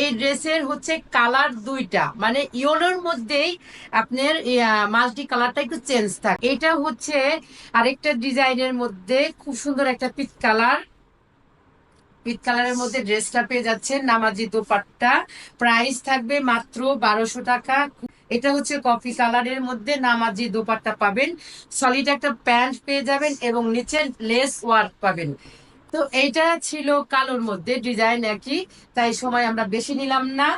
এই ড্রেসের হচ্ছে কালার দুইটা। মানে ইয়েলোর মধ্যেই আপনার মাল্টি কালারটা একটু চেঞ্জ থাকে। এটা হচ্ছে আরেকটা ডিজাইনের মধ্যে খুব সুন্দর একটা পিচ কালার। পিচ কালারের মধ্যে ড্রেসটা পেয়ে যাচ্ছেন নামাজি দোপাট্টা। প্রাইস থাকবে মাত্র বারোশো টাকা। এটা হচ্ছে কফি কালারের মধ্যে নামাজি দোপাট্টা পাবেন। সলিড একটা প্যান্ট পেয়ে যাবেন এবং নিচে লেস ওয়ার্ক পাবেন। তো এইটা ছিল কালোর মধ্যে ডিজাইন একই, তাই সময় আমরা বেশি নিলাম না।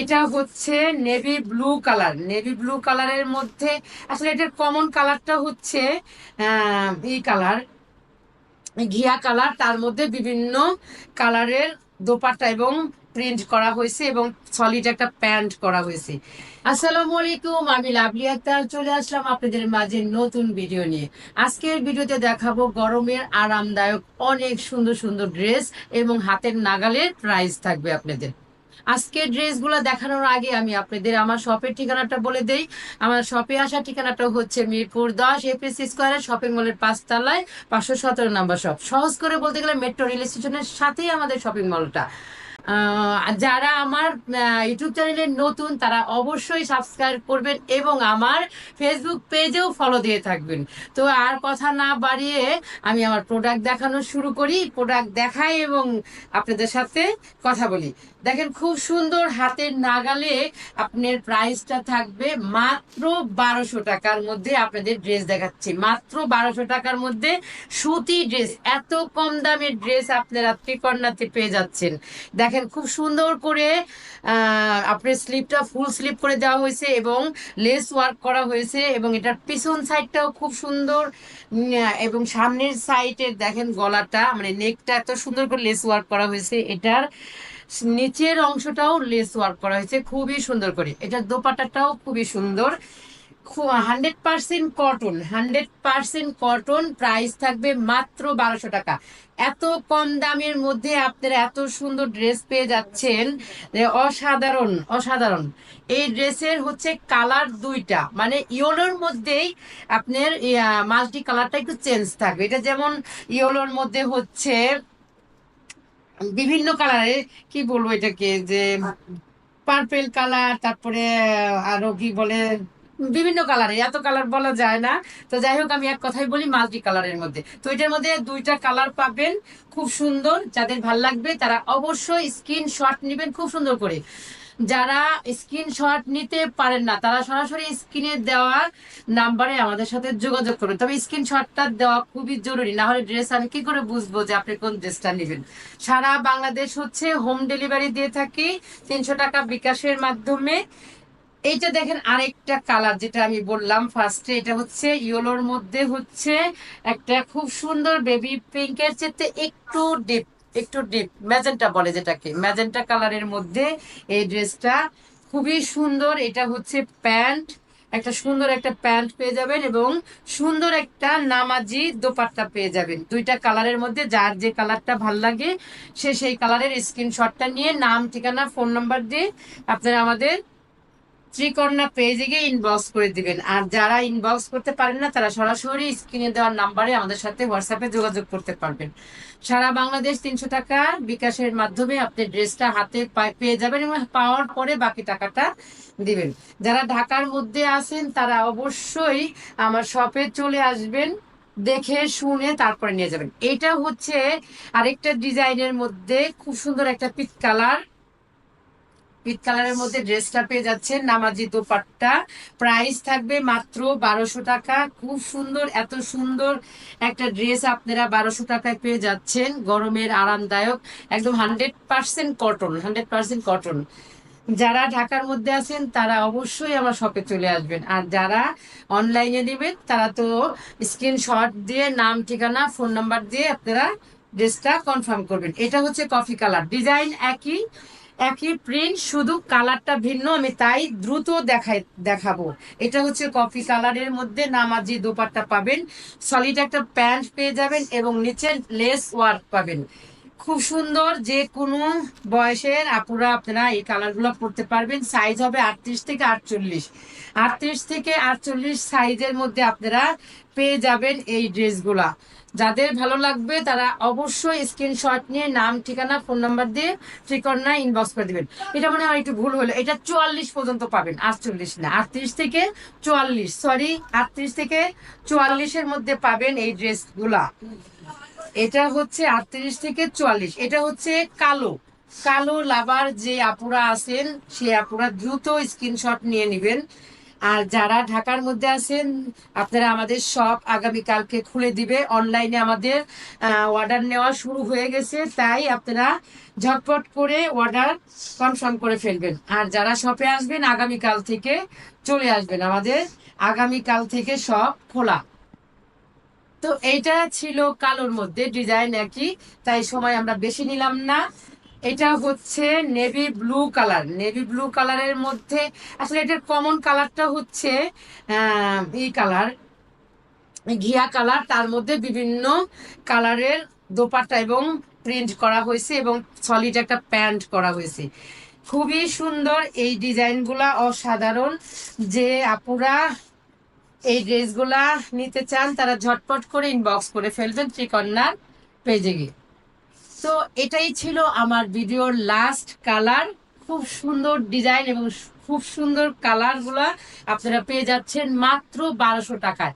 এটা হচ্ছে navy blue colour. Navy blue কালারের মধ্যে, আসলে এটার কমন কালারটা হচ্ছে ই কালার, ঘিয়া কালার। তার মধ্যে বিভিন্ন কালারের দোপাট্টা এবং প্রিন্ট করা হয়েছে এবং সলিড একটা প্যান্ট করা হয়েছে। আসসালামু আলাইকুম, আমি লাভলি আক্তার, চলে আসলাম আপনাদের মাঝে নতুন ভিডিও নিয়ে। আজকের ভিডিওতে দেখাবো গরমের আরামদায়ক অনেক সুন্দর সুন্দর ড্রেস এবং হাতের নাগালের প্রাইস থাকবে আপনাদের। আজকের ড্রেসগুলো দেখানোর আগে আমি আপনাদের আমার শপের ঠিকানাটা বলে দেই। আমার শপে আসার ঠিকানাটা হচ্ছে মিরপুর দশ এপিএস স্কোয়ারের শপিং মলের পাঁচতলায় পাঁচশো সতেরো নাম্বার শপ সহজ করে বলতে গেলে মেট্রো রেল স্টেশনের সাথেই আমাদের শপিং মলটা যারা আমার ইউটিউব চ্যানেলে নতুন, তারা অবশ্যই সাবস্ক্রাইব করবেন এবং আমার ফেসবুক পেজেও ফলো দিয়ে থাকবেন। তো আর কথা না বাড়িয়ে আমি আমার প্রোডাক্ট দেখানো শুরু করি। প্রোডাক্ট দেখাই এবং আপনাদের সাথে কথা বলি। দেখেন, খুব সুন্দর হাতের নাগালে আপনার প্রাইসটা থাকবে মাত্র বারোশো টাকার মধ্যে আপনাদের ড্রেস দেখাচ্ছি। মাত্র বারোশো টাকার মধ্যে সুতি ড্রেস এত কম দামের ড্রেস আপনারা ত্রিকন্যাতে পেয়ে যাচ্ছেন। দেখেন খুব সুন্দর করে আপনার স্লিপটা ফুল স্লিপ করে দেওয়া হয়েছে এবং লেস ওয়ার্ক করা হয়েছে এবং এটার পিছন সাইডটাও খুব সুন্দর এবং সামনের সাইডের দেখেন গলাটা মানে নেকটা এত সুন্দর করে লেস ওয়ার্ক করা হয়েছে। এটার নিচের অংশটাও লেস ওয়ার্ক করা হয়েছে, খুবই সুন্দর করে। এটার দোপাটাটাও খুবই সুন্দর। Hundred percent cotton hundred percent cotton price থাকবে মাত্র বারোশো টাকা। এত কম দামের মধ্যে আপনারা এত সুন্দর ড্রেস পেয়ে যাচ্ছেন অসাধারণ অসাধারণ। এই ড্রেসের হচ্ছে কালার দুইটা মানে ইয়েলোর মধ্যেই আপনার মাল্টি কালারটা একটু চেঞ্জ থাকবে। এটা যেমন ইয়েলোর মধ্যে হচ্ছে বিভিন্ন কালারে কি বলব এটাকে, যে পার্পেল কালার তারপরে আরও কি বলে বিভিন্ন কালারে, এত কালার বলা যায় না। তো যাই হোক, আমি এক কথাই বলি মাল্টি কালারের মধ্যে। তো এটার মধ্যে দুইটা কালার পাবেন, খুব সুন্দর। যাদের ভালো লাগবে, তারা অবশ্যই স্ক্রিনশট নেবেন, খুব সুন্দর করে। যারা স্ক্রিনশট নিতে পারেন না, তারা সরাসরি স্ক্রিনে দেওয়া নাম্বারে আমাদের সাথে যোগাযোগ করবেন তবে স্ক্রিনশটটা দেওয়া খুবই জরুরি, না হলে ড্রেস আমি কি করে বুঝব যে আপনি কোন ড্রেসটা নেবেন? সারা বাংলাদেশ হচ্ছে হোম ডেলিভারি দিয়ে থাকি, তিনশো টাকা বিকাশের মাধ্যমে। এইটা দেখেন আরেকটা কালার যেটা আমি বললাম ফার্স্টে এটা হচ্ছে ইয়েলোর মধ্যে হচ্ছে একটা খুব সুন্দর বেবি পিঙ্কের চেয়ে একটু ডিপ একটু ডিপ ম্যাজেন্টা বলে যেটাকে। ম্যাজেন্টা কালারের মধ্যে এই ড্রেসটা খুবই সুন্দর। এটা হচ্ছে প্যান্ট একটা সুন্দর একটা প্যান্ট পেয়ে যাবেন এবং সুন্দর একটা নামাজি দোপাট্টা পেয়ে যাবেন। দুইটা কালারের মধ্যে যার যে কালারটা ভালো লাগে, সে সেই কালারের স্ক্রিনশটটা নিয়ে নাম, ঠিকানা ফোন নাম্বার দিয়ে আপনারা আমাদের ত্রিকর্ণা পেজে গিয়ে ইনবক্স করে দিবেন। আর যারা ইনবক্স করতে পারেন না, তারা সরাসরি স্ক্রিনে দেওয়ার নাম্বারে আমাদের সাথে হোয়াটসঅ্যাপে যোগাযোগ করতে পারবেন। সারা বাংলাদেশ তিনশো টাকা বিকাশের মাধ্যমে আপনি ড্রেসটা হাতে পেয়ে যাবেন এবং পাওয়ার পরে বাকি টাকাটা দিবেন। যারা ঢাকার মধ্যে আছেন, তারা অবশ্যই আমার শপে চলে আসবেন, দেখে শুনে তারপরে নিয়ে যাবেন। এটা হচ্ছে আরেকটা ডিজাইনের মধ্যে খুব সুন্দর একটা পিক কালার পিট কালারের মধ্যে ড্রেসটা পেয়ে যাচ্ছেন নামাজি দোপাট্টা। প্রাইস থাকবে মাত্র বারোশো টাকা। খুব সুন্দর, এত সুন্দর একটা ড্রেস আপনারা বারোশো টাকায় পেয়ে যাচ্ছেন। গরমের আরামদায়ক, একদম hundred percent cotton, hundred percent cotton. যারা ঢাকার মধ্যে আছেন, তারা অবশ্যই আমার শপে চলে আসবেন। আর যারা অনলাইনে নেবেন, তারা তো স্ক্রিনশট দিয়ে, নাম, ঠিকানা, ফোন নাম্বার দিয়ে আপনারা ড্রেসটা কনফার্ম করবেন। এটা হচ্ছে কফি কালার। ডিজাইন একই একই প্রিন্ট শুধু কালারটা ভিন্ন, আমি তাই দ্রুত দেখাই, দেখাবো। এটা হচ্ছে কফি কালারের মধ্যে নামাজি দোপাট্টা পাবেন। সলিড একটা প্যান্ট পেয়ে যাবেন এবং নিচে লেস ওয়ার্ক পাবেন। খুব সুন্দর, যে কোনো বয়সের আপুরা আপনারা এই কালারগুলো পরতে পারবেন। সাইজ হবে আটত্রিশ থেকে আটচল্লিশ। আটত্রিশ থেকে আটচল্লিশ সাইজের মধ্যে আপনারা পেয়ে যাবেন এই ড্রেসগুলা যাদের ভালো লাগবে তারা অবশ্যই স্ক্রিনশট নিয়ে নাম, ঠিকানা ফোন নাম্বার দিয়ে ঠিকানা ইনবক্স করে দিবেন। এটা মনে হয় একটু ভুল হলো। এটা চুয়াল্লিশ পর্যন্ত পাবেন। আটচল্লিশ না, আটত্রিশ থেকে চুয়াল্লিশ সরি আটত্রিশ থেকে চুয়াল্লিশের মধ্যে পাবেন এই ড্রেসগুলা। এটা হচ্ছে আটত্রিশ থেকে চুয়াল্লিশ। এটা হচ্ছে কালো। কালো লাভার যে আপুরা আছেন, সে আপুরা দ্রুত স্ক্রিনশট নিয়ে নেবেন। আর যারা ঢাকার মধ্যে আছেন, আপনারা আমাদের সব আগামীকালকে খুলে দিবে। অনলাইনে আমাদের অর্ডার নেওয়া শুরু হয়ে গেছে, তাই আপনারা ঝটপট করে অর্ডার কনফার্ম করে ফেলবেন। আর যারা শপে আসবেন, আগামীকাল থেকে চলে আসবেন। আমাদের আগামীকাল থেকে সব খোলা। তো এইটা ছিল কালোর মধ্যে ডিজাইন একই, তাই সময় আমরা বেশি নিলাম না। এটা হচ্ছে navy blue colour. Navy blue কালারের মধ্যে আসলে এটার কমন কালারটা হচ্ছে এই কালার, ঘিয়া কালার। তার মধ্যে বিভিন্ন কালারের দোপাট্টা এবং প্রিন্ট করা হয়েছে এবং সলিড একটা প্যান্ট করা হয়েছে। খুবই সুন্দর এই ডিজাইনগুলা অসাধারণ। যে আপুরা এই ড্রেসগুলা নিতে চান তারা ঝটপট করে ইনবক্স করে ফেলবেন ত্রিকন্যার পেজে গিয়ে। তো এটাই ছিল আমার ভিডিওর লাস্ট কালার খুব সুন্দর ডিজাইন এবং খুব সুন্দর কালারগুলা আপনারা পেয়ে যাচ্ছেন মাত্র বারোশো টাকায়।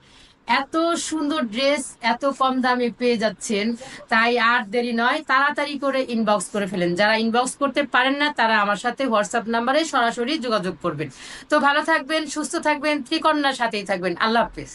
এত সুন্দর ড্রেস এত কম দামে পেয়ে যাচ্ছেন, তাই আর দেরি নয়, তাড়াতাড়ি করে ইনবক্স করে ফেলেন। যারা ইনবক্স করতে পারেন না, তারা আমার সাথে হোয়াটসঅ্যাপ নাম্বারে সরাসরি যোগাযোগ করবেন। তো ভালো থাকবেন, সুস্থ থাকবেন ত্রিকন্যার সাথেই থাকবেন। আল্লাহ হাফেজ।